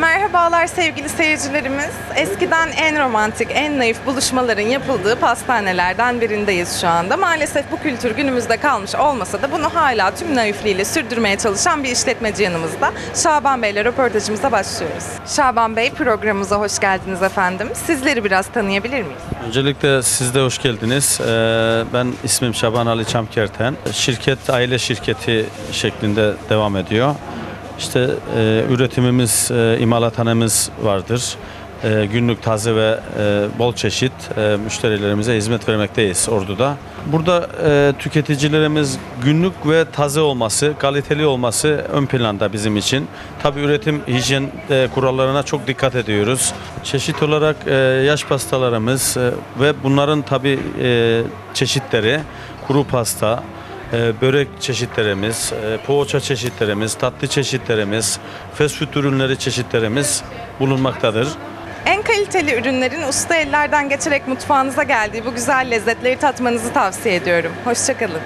Merhabalar sevgili seyircilerimiz. Eskiden en romantik, en naif buluşmaların yapıldığı pastanelerden birindeyiz şu anda. Maalesef bu kültür günümüzde kalmış olmasa da bunu hala tüm naifliğiyle sürdürmeye çalışan bir işletmeci yanımızda. Şaban Bey ile röportajımıza başlıyoruz. Şaban Bey programımıza hoş geldiniz efendim. Sizleri biraz tanıyabilir miyiz? Öncelikle siz de hoş geldiniz. Ee, Ben ismim Şaban Ali Çamkerten. Şirket aile şirketi şeklinde devam ediyor. İşte e, üretimimiz, e, imalathanemiz vardır. E, günlük taze ve e, bol çeşit e, müşterilerimize hizmet vermekteyiz Ordu'da. Burada e, tüketicilerimiz günlük ve taze olması, kaliteli olması ön planda bizim için. Tabii üretim hijyen e, kurallarına çok dikkat ediyoruz. Çeşit olarak e, yaş pastalarımız e, ve bunların tabii e, çeşitleri kuru pasta, e, börek çeşitlerimiz, e, poğaça çeşitlerimiz, tatlı çeşitlerimiz, fast food ürünleri çeşitlerimiz bulunmaktadır. En kaliteli ürünlerin usta ellerden geçerek mutfağınıza geldiği bu güzel lezzetleri tatmanızı tavsiye ediyorum. Hoşçakalın.